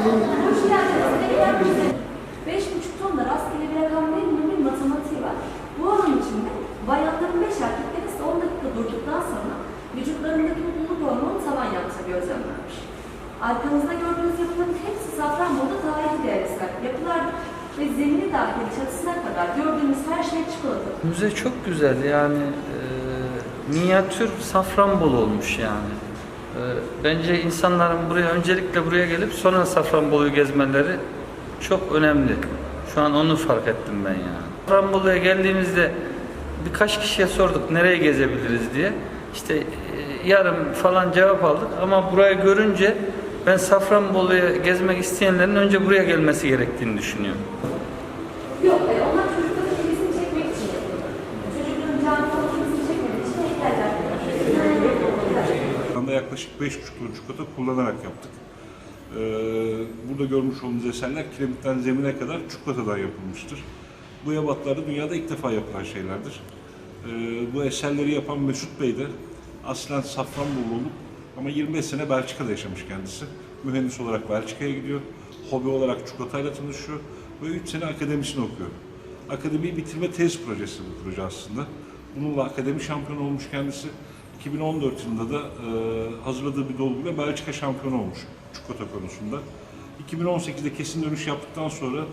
5,5 ton da rastgele bir rakam değil mi? Bir matematiği var. Bu oran içinde bayanların 5 erkeklerin ise 10 dakika durduktan sonra vücutlarındaki mutluluk hormonu tavan yaptığı gözlemlenmiş. Arkanızda gördüğünüz yapıların hepsi Safranbolu'da tarihi değersel yapılar ve zemini dahil çatısına kadar gördüğümüz her şey çikolata. Müze çok güzel yani e, minyatür Safranbolu olmuş yani. E, bence insanların buraya öncelikle buraya gelip sonra Safranbolu'yu gezmeleri çok önemli. Şu an onu fark ettim ben yani. Safranbolu'ya geldiğimizde birkaç kişiye sorduk nereye gezebiliriz diye. İşte e, yarım falan cevap aldık ama burayı görünce ben Safranbolu'ya gezmek isteyenlerin önce buraya gelmesi gerektiğini düşünüyorum. Yok, e, onlar yaklaşık 5,5 ton çikolata kullanarak yaptık. Ee, burada görmüş olduğunuz eserler kiremitten zemine kadar çikolatadan yapılmıştır. Bu yabatlarda dünyada ilk defa yapılan şeylerdir. Ee, bu eserleri yapan Mesut Bey de aslen Safranbolu olup ama 25 sene Belçika'da yaşamış kendisi. Mühendis olarak Belçika'ya gidiyor. Hobi olarak çikolatayla tanışıyor ve 3 sene akademisini okuyor. Akademiyi bitirme tez projesi bu proje aslında. Bununla akademi şampiyonu olmuş kendisi. 2014 yılında da e, hazırladığı bir dolguyla Belçika şampiyonu olmuş çikolata konusunda. 2018'de kesin dönüş yaptıktan sonra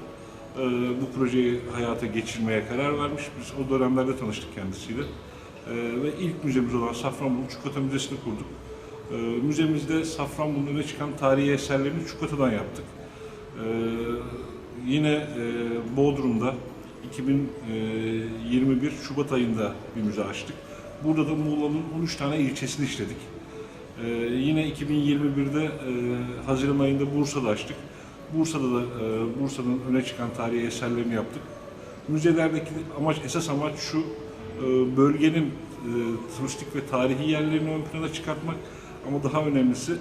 e, bu projeyi hayata geçirmeye karar vermiş. Biz o dönemlerde tanıştık kendisiyle. E, ve ilk müzemiz olan Safranbolu Çikolata Müzesi'ni kurduk. Müzemizde Safranbolu'nun öne çıkan tarihi eserlerini çikolatadan yaptık. Yine Bodrum'da 2021 Şubat ayında bir müze açtık. Burada da Muğla'nın 13 tane ilçesini işledik. Ee, yine 2021'de e, Haziran ayında Bursa'da açtık. Bursa'da da e, Bursa'nın öne çıkan tarihi eserlerini yaptık. Müzelerdeki amaç, esas amaç şu, e, bölgenin e, turistik ve tarihi yerlerini ön plana çıkartmak ama daha önemlisi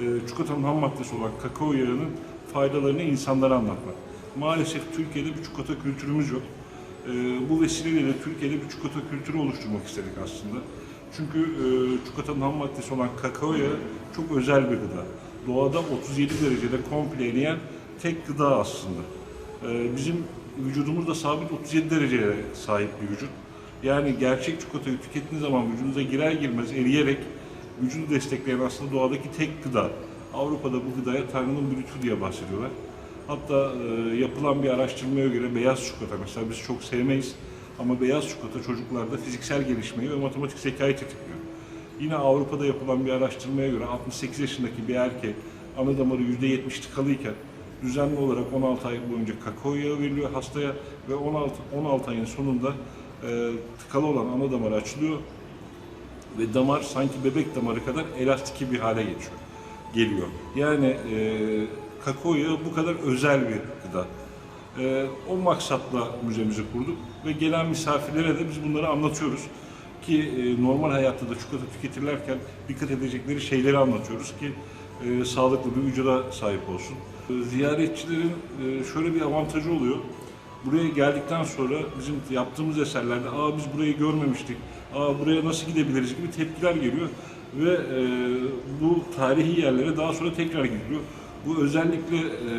e, çikolatanın ham maddesi olan kakao yağının faydalarını insanlara anlatmak. Maalesef Türkiye'de bir çikolata kültürümüz yok. E, bu vesileyle de Türkiye'de bir çikolata kültürü oluşturmak istedik aslında. Çünkü e, çikolatanın ham maddesi olan kakao yağı çok özel bir gıda. Doğada 37 derecede komple eriyen tek gıda aslında. E, bizim vücudumuz da sabit 37 dereceye sahip bir vücut. Yani gerçek çikolatayı tükettiğiniz zaman vücudunuza girer girmez eriyerek vücudu destekleyen aslında doğadaki tek gıda. Avrupa'da bu gıdaya Tanrı'nın bir lütfu diye bahsediyorlar. Hatta e, yapılan bir araştırmaya göre beyaz çikolata mesela biz çok sevmeyiz ama beyaz çikolata çocuklarda fiziksel gelişmeyi ve matematik zekayı tetikliyor. Yine Avrupa'da yapılan bir araştırmaya göre 68 yaşındaki bir erkek ana damarı %70 tıkalıyken düzenli olarak 16 ay boyunca kakao yağı veriliyor hastaya ve 16, 16 ayın sonunda e, tıkalı olan ana damar açılıyor ve damar sanki bebek damarı kadar elastiki bir hale geçiyor, geliyor. Yani e, kakao bu kadar özel bir gıda. E, o maksatla müzemizi kurduk ve gelen misafirlere de biz bunları anlatıyoruz. Ki e, normal hayatta da çikolata tüketirlerken dikkat edecekleri şeyleri anlatıyoruz ki e, sağlıklı bir vücuda sahip olsun. E, ziyaretçilerin e, şöyle bir avantajı oluyor. Buraya geldikten sonra bizim yaptığımız eserlerde aa biz burayı görmemiştik, aa buraya nasıl gidebiliriz gibi tepkiler geliyor ve e, bu tarihi yerlere daha sonra tekrar gidiliyor. Bu özellikle e,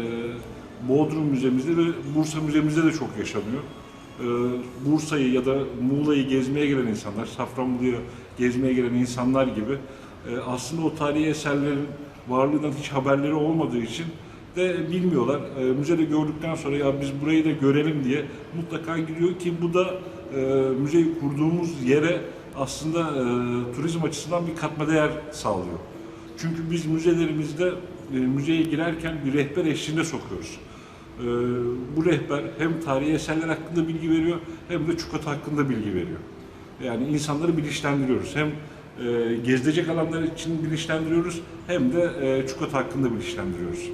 Bodrum Müzemizde ve Bursa Müzemizde de çok yaşanıyor. E, Bursa'yı ya da Muğla'yı gezmeye gelen insanlar, Safranbolu'ya gezmeye gelen insanlar gibi e, aslında o tarihi eserlerin varlığından hiç haberleri olmadığı için de bilmiyorlar. E, müzede gördükten sonra ya biz burayı da görelim diye mutlaka gidiyor ki bu da e, müzeyi kurduğumuz yere aslında e, turizm açısından bir katma değer sağlıyor. Çünkü biz müzelerimizde e, müzeye girerken bir rehber eşliğinde sokuyoruz. E, bu rehber hem tarihi eserler hakkında bilgi veriyor hem de çikolata hakkında bilgi veriyor. Yani insanları bilinçlendiriyoruz. Hem e, gezilecek alanlar için bilinçlendiriyoruz hem de e, çikolata hakkında bilinçlendiriyoruz.